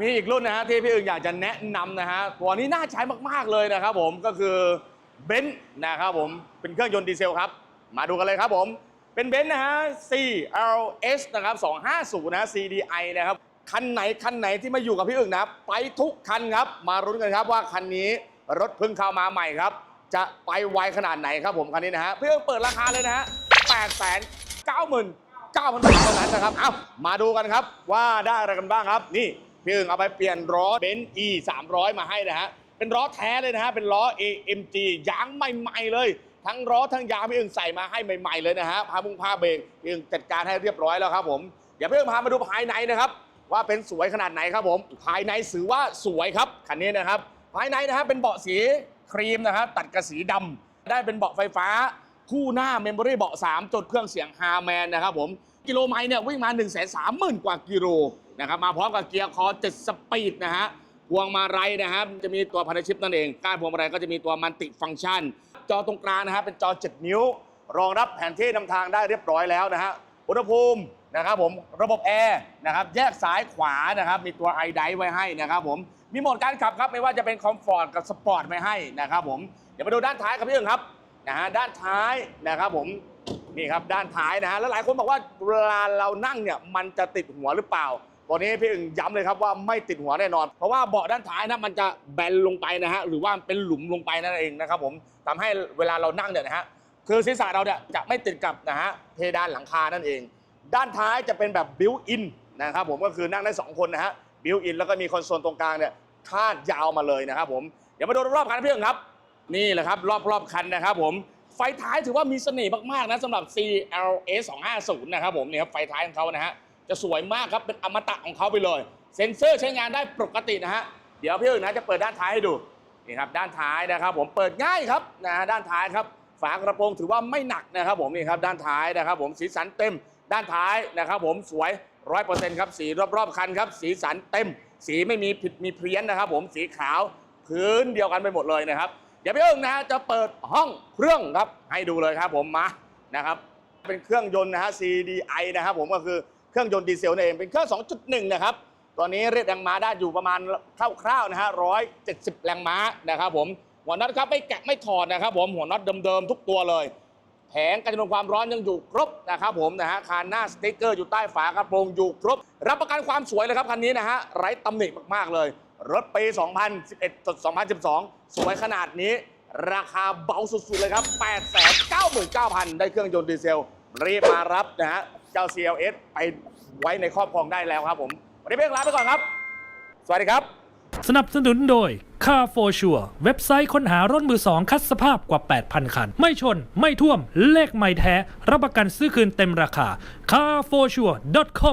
มีอีกรุ่นนะฮะที่พี่อึ่งอยากจะแนะนำนะฮะตัวนี้น่าใช้มากๆเลยนะครับผมก็คือเบนซ์นะครับผมเป็นเครื่องยนต์ดีเซลครับ มาดูกันเลยครับผม เป็นเบนซ์นะฮะ CLS นะครับ250นะ CDI นะครับคันไหนคันไหนที่มาอยู่กับพี่อึ่งนะไปทุกคันครับ มารุ้นกันครับว่าคันนี้รถเพิ่งเข้ามาใหม่ครับ จะไปไวขนาดไหนครับผมคันนี้นะฮะพี่อึ่งเปิดราคาเลยนะฮะ8 9 9 0 0 0 9,000บาทเท่านั้นนะครับ เอ้ามาดูกันครับว่าได้อะไรกันบ้างครับนี่ พี่อึ่งเอาไปเปลี่ยนล้อเบนซ์ E 300 มาให้นะฮะ เป็นล้อแท้เลยนะฮะ เป็นล้อ AMG ยางใหม่ๆเลย ทั้งล้อทั้งยางพี่อึ่งใส่มาให้ใหม่ๆเลยนะฮะ พามุงพาเบรกพี่อึ่งจัดการให้เรียบร้อยแล้วครับผมเดี๋ยวพี่อึ่งพามาดูภายในนะครับ ว่าเป็นสวยขนาดไหนครับผม ภายในถือว่าสวยครับคันนี้นะครับ ภายในนะฮะเป็นเบาะสีครีมนะครับตัดกับสีดำได้เป็นเบาะไฟฟ้าคู่หน้าเมมโมรี่เบาะ3จดเครื่องเสียงฮาร์แมนนะครับผม กิโลไมล์เนี่ยวิ่งมา 1 3 0 0 0 0 กว่ากิโล นะครับมาพร้อมกับเกียร์คอ7สปีดนะฮะพวงมาลัยนะครับจะมีตัวพันธชิปนั่นเองก้านพวงมาลัยก็จะมีตัวมันติฟังก์ชัน จอตรงกลางนะฮะเป็นจอ 7 นิ้ว รองรับแผนที่นำทางได้เรียบร้อยแล้วนะฮะอุณหภูมินะครับผมระบบแอร์นะครับแยกซ้ายขวานะครับมีตัวไอไดไว้ให้นะครับผมมีโหมดการขับครับไม่ว่าจะเป็นคอมฟอร์ตกับสปอร์ตไว้ให้นะครับผมเดี๋ยวมาดูด้านท้ายครับพี่เอิงครับนะฮะด้านท้ายนะครับผมนี่ครับด้านท้ายนะฮะแล้วหลายคนบอกว่าเวลาเรานั่งเนี่ยมันจะติดหัวหรือเปล่า ตัวนี้พี่อึ่งย้ำเลยครับว่าไม่ติดหัวแน่นอน เพราะว่าเบาะด้านท้ายนะมันจะแบนลงไปนะฮะหรือว่าเป็นหลุมลงไปนั่นเองนะครับผมทำให้เวลาเรานั่งเนี่ยนะฮะคือศีรษะเราเนี่ยจะไม่ติดกับนะฮะเพดานหลังคานั่นเอง ด้านท้ายจะเป็นแบบบิวอินนะครับผมก็คือนั่งได้สองคนนะฮะบิวอินแล้วก็มีคอนโซลตรงกลางเนี่ยคาดยาวมาเลยนะครับผมเดี๋ยวมาดูรอบๆคันนะพี่อึ่งครับ นี่แหละครับ รอบๆคันนะครับผมไฟท้ายถือว่ามีเสน่ห์มากๆนะสำหรับ CLA 250นะครับผมนี่ครับไฟท้ายของเขานะฮะ จะสวยมากครับเป็นอมตะของเขาไปเลย เซ็นเซอร์ใช้งานได้ปกตินะฮะเดี๋ยวพี่อึ่งนะจะเปิดด้านท้ายให้ดูนี่ครับด้านท้ายนะครับ ผมเปิดง่ายครับนะฮะด้านท้ายครับฝากระโปรงถือว่าไม่หนักนะครับ ผมนี่ครับด้านท้ายนะครับ ผมสีสันเต็ม ด้านท้ายนะครับ ผมสวยร้อยเปอร์เซ็นต์ครับสีรอบๆคันครับ สีสันเต็ม สีไม่มีผิดมีเพี้ยนนะครับ ผมสีขาวพื้นเดียวกันไปหมดเลยนะครับ เดี๋ยวพี่เอิงนะฮะจะเปิดห้องเครื่องครับให้ดูเลยครับ ผมมานะครับ เป็นเครื่องยนต์นะฮะ CDI นะครับ ผมก็คือ เครื่องยนต์ดีเซลนั่นเองเป็นเครื่อง 2.1 นะครับ ตอนนี้เรียกแรงม้าได้อยู่ประมาณคร่าวๆนะฮะ170 แรงม้านะครับผมหัวน็อตครับไม่แกะไม่ถอดนะครับผมหัวน็อตเดิมๆทุกตัวเลย แผงกันจำนวนความร้อนยังอยู่ครบนะครับผมนะฮะคานหน้าสติ๊กเกอร์อยู่ใต้ฝากระโปรงอยู่ครบ รับประกันความสวยเลยครับคันนี้นะฮะไร้ตำหนิมากๆเลย รถปี 2011จด2012 สวยขนาดนี้ ราคาเบาสุดๆเลยครับ 899,000 ได้เครื่องยนต์ดีเซล รีบมารับนะฮะ เจ้า CLS ไปไว้ในครอบครองได้แล้วครับผม วันนี้เพียงลาไปก่อนครับ สวัสดีครับ สนับสนุนโดย Car for Sure เว็บไซต์ค้นหารถมือสองคัดสภาพกว่า 8,000 คัน ไม่ชน ไม่ท่วม เลขไม่แท้ รับประกันซื้อคืนเต็มราคา carforsure.com